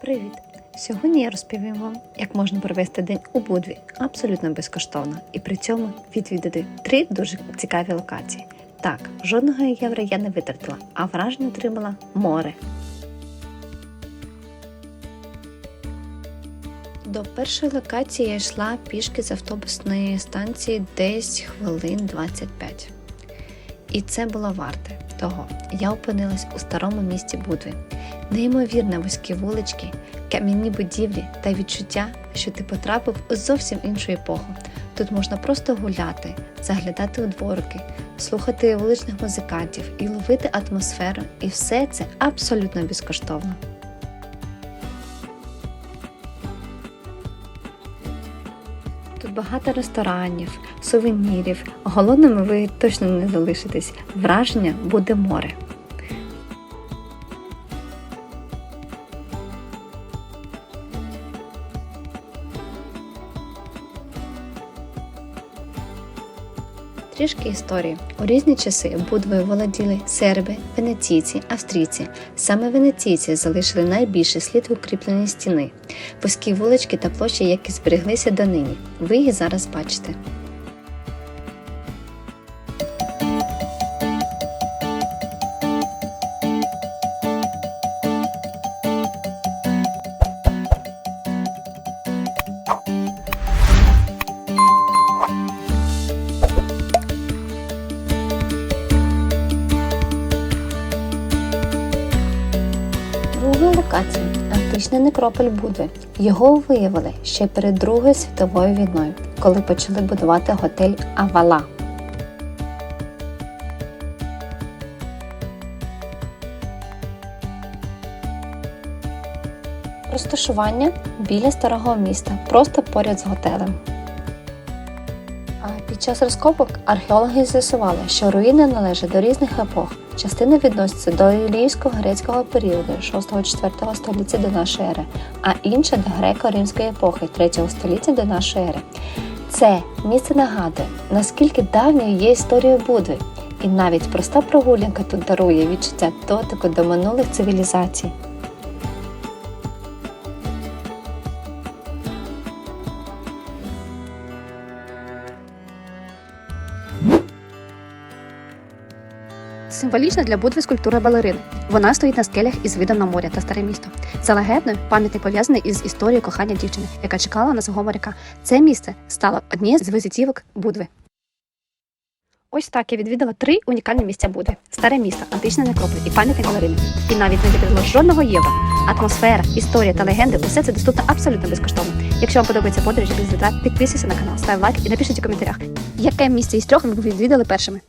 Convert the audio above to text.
Привіт! Сьогодні я розповім вам, як можна провести день у Будві абсолютно безкоштовно і при цьому відвідати три дуже цікаві локації. Так, жодного євро я не витратила, а враження отримала море. До першої локації я йшла пішки з автобусної станції десь хвилин 25. І це було варте того. Я опинилась у старому місті Будві. Неймовірно вузькі вулички, кам'яні будівлі та відчуття, що ти потрапив у зовсім іншу епоху. Тут можна просто гуляти, заглядати у дворики, слухати вуличних музикантів і ловити атмосферу, і все це абсолютно безкоштовно. Тут багато ресторанів, сувенірів. Голодними ви точно не залишитесь. Враження буде море. Трішки історії. У різні часи Будвою володіли серби, венеційці, австрійці. Саме венеційці залишили найбільший слід укріпленій стіни, вузькі вулички та площі, які збереглися донині. Ви їх зараз бачите. Друга локація античний некрополь Будви. Його виявили ще перед Другою світовою війною, коли почали будувати готель Авала. Розташування біля старого міста, просто поряд з готелем. А під час розкопок археологи з'ясували, що руїни належать до різних епох. Частина відноситься до ілійського грецького періоду 6-4 століття до нашої ери, а інша до греко-римської епохи 3 століття до нашої ери. Це місце нагадує, наскільки давньою є історія Будви, і навіть проста прогулянка тут дарує відчуття дотику до минулих цивілізацій. Символічна для Будви скульптура балерини. Вона стоїть на скелях із видом на море та старе місто. За легендою, пам'ятник пов'язаний із історією кохання дівчини, яка чекала на свого моряка. Це місце стало однією з візитівок Будви. Ось так я відвідала три унікальні місця Будви: старе місто, античний некрополь і пам'ятник балерини. І навіть не витратила жодного євро. Атмосфера, історія та легенди усе це доступно абсолютно безкоштовно. Якщо вам подобається подорожі без витрат, підписуйся на канал, став лайк і напишіть у коментарях, яке місце із трьох ви відвідали першими.